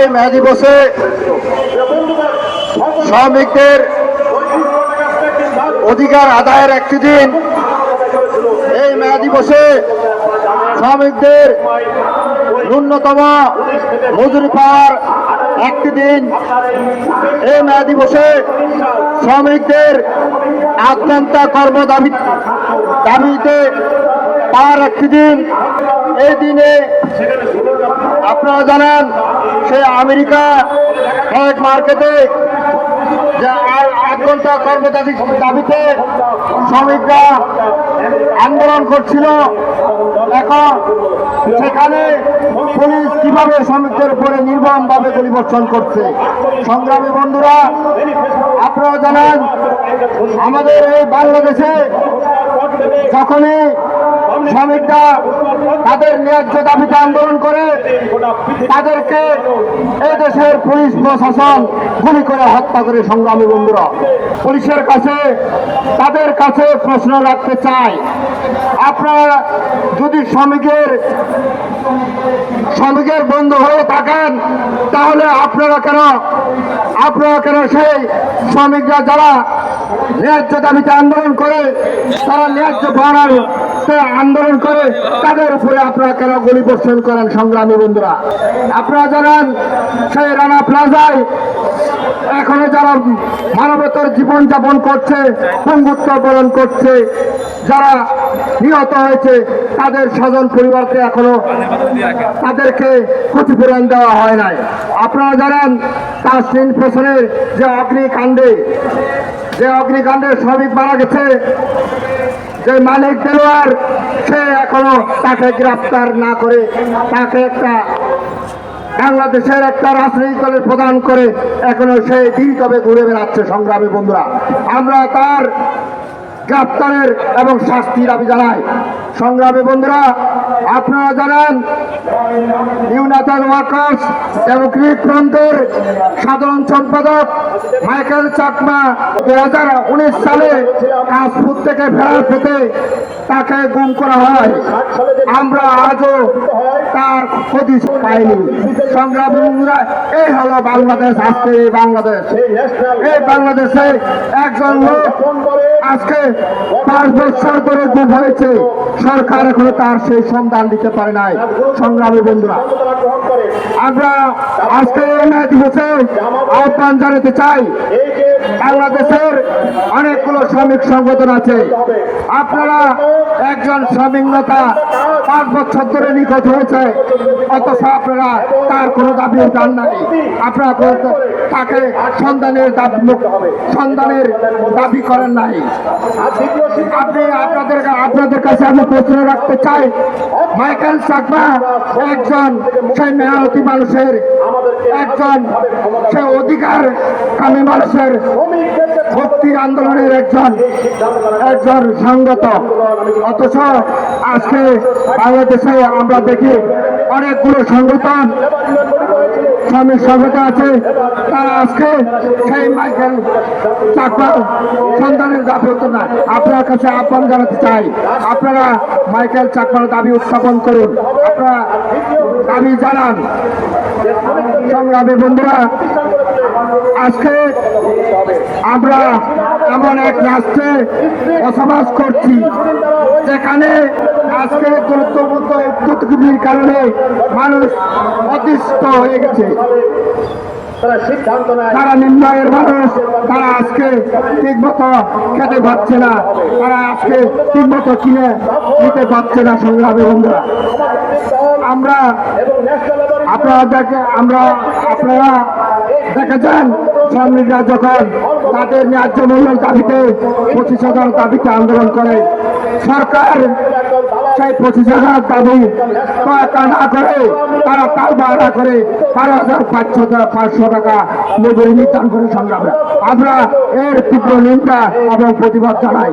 এই মে দিবসে শ্রমিকদের অধিকার আদায়ের একটি দিন। এই মে দিবসে শ্রমিকদের ন্যূনতম মজুরি পাওয়ার একটি দিন। এই মে দিবসে শ্রমিকদের আকাঙ্ক্ষা কর্ম দাবি দাবিতে পাওয়ার একটি দিন। এই দিনে আপনারা জানেন সে আমেরিকা এক মার্কেটে যে এক ঘণ্টা কর্মচারী দাবিতে শ্রমিকরা আন্দোলন করছিল। এখন সেখানে পুলিশ কীভাবে শ্রমিকদের উপরে নির্মমভাবে গুলিবর্ষণ করছে? সংগ্রামী বন্ধুরা, আপনারা জানেন, আমাদের এই বাংলাদেশে যখনই শ্রমিকরা তাদের ন্যায্য দাবিতে আন্দোলন করে তাদেরকে এই দেশের পুলিশ প্রশাসন গুলি করে হত্যা করে সংগ্রামী বন্ধুরা। পুলিশের কাছে, তাদের কাছে প্রশ্ন রাখতে চাই। আপনারা যদি শ্রমিকের শ্রমিকের বন্ধু হয়ে থাকেন, তাহলে আপনারা কেন আপনারা কেন সেই শ্রমিকরা যারা ন্যায্য দাবিতে আন্দোলন করে, তারা ন্যায্য বাড়ার আন্দোলন করে তাদের উপরে আপনারা কেন গুলি বর্ষণ করেন সংগ্রামী বন্ধুরা? আপনারা জানেন সেই রানা প্লাজায় এখনও যারা মানবতার জীবন যাপন করছে পঙ্গুত্ব বরণ করছে, যারা নিহত হয়েছে, তাদের স্বজন পরিবারকে এখনও তাদেরকে ক্ষতিপূরণ দেওয়া হয় নাই। আপনারা জানেন তার সিন পেছনের যে অগ্নিকাণ্ডে যে অগ্নিকাণ্ডে শ্রমিক মারা গেছে যে মালিক দেওয়ার সে এখনও তাকে গ্রেপ্তার না করে, তাকে একটা বাংলাদেশের একটা রাজনৈতিক দলের প্রদান করে এখনও সে দিন তবে ঘুরে বেড়াচ্ছে সংগ্রামে বন্ধুরা। আমরা তার গ্রেপ্তারের এবং শাস্তির দাবি জানাই। সংগ্রামী বন্ধুরা, আপনারা জানেন, ইউনাইটেড ওয়ার্কার্স ডেমোক্রেটিক ফ্রন্টের সাধারণ সম্পাদক মাইকেল চাকমা দু হাজার উনিশ সালে কাশপুর থেকে ফেরার পেতে তাকে গুম করা হয়। আমরা আজও তার ক্ষতি পাইনি। সংগ্রামী এই হলো বাংলাদেশ, আজকে এই বাংলাদেশ। এই বাংলাদেশে একজন লোক আজকে পাঁচ বছর ধরে গুম হয়েছে। সরকার এখনও তার সেই সন্ধান দিতে পারে নাই, সংগ্রামী বন্ধুরা। আমরা আজকে ন্যায় দিবসে আহ্বান জানাতে চাই, বাংলাদেশের অনেকগুলো শ্রমিক সংগঠন আছে। আপনারা একজন শ্রমিক নেতা পাঁচ বছর ধরে নিখোঁজ হয়েছে। অথচ আপনারা তার কোনো দাবি জান নাই। আপনারা তাকে সন্ধানের দাবি সন্ধানের দাবি করেন নাই। আপনি আপনাদের আপনাদের কাছে আমি প্রশ্ন রাখতে চাই। মাইকেল চাকমা একজন সেই মেহনতি মানুষের, একজন সে অধিকার কামী মানুষের আন্দোলনের একজন একজন সংগত অথচ আজকে বাংলাদেশে আমরা দেখি অনেকগুলো সংগঠন শ্রমিক সংগঠন আছে। তারা আজকে সেই মাইকেল চাকমা সন্তানের দাবি হতো না আপনার কাছে আহ্বান জানাতে চাই, আপনারা মাইকেল চাকমার দাবি উত্থাপন করুন। আপনারা দাবি জানান। সংগ্রামী বন্ধুরা, আজকে আমরা এমন এক রাষ্ট্রে বসবাস করছি, যেখানে আজকে গুরুত্বপূর্ণ উদ্যোগগুলির কারণে মানুষ অতিষ্ঠ হয়ে গেছে। তারা নিম্নয়ের মানুষ, তারা আজকে ঠিক মতো খেতে পাচ্ছে না। তারা আজকে ঠিক মতো কিনে নিতে পারছে না সংগ্রামী বন্ধুরা। আমরা আপনারা আমরা আপনারা দেখেছেন শ্রমিকরা যখন তাদের ন্যায্য মূল্যের দাবিতে পঁচিশ হাজার দাবিতে আন্দোলন করে। সরকার সেই পঁচিশ হাজার দাবি না করে, তারা তাল বাড়া করে বারো হাজার পাঁচশো পাঁচশো টাকা মজুরি নির্ধারণ করে সংগ্রামে আমরা এর তীব্র নিন্দা এবং প্রতিবাদ জানাই।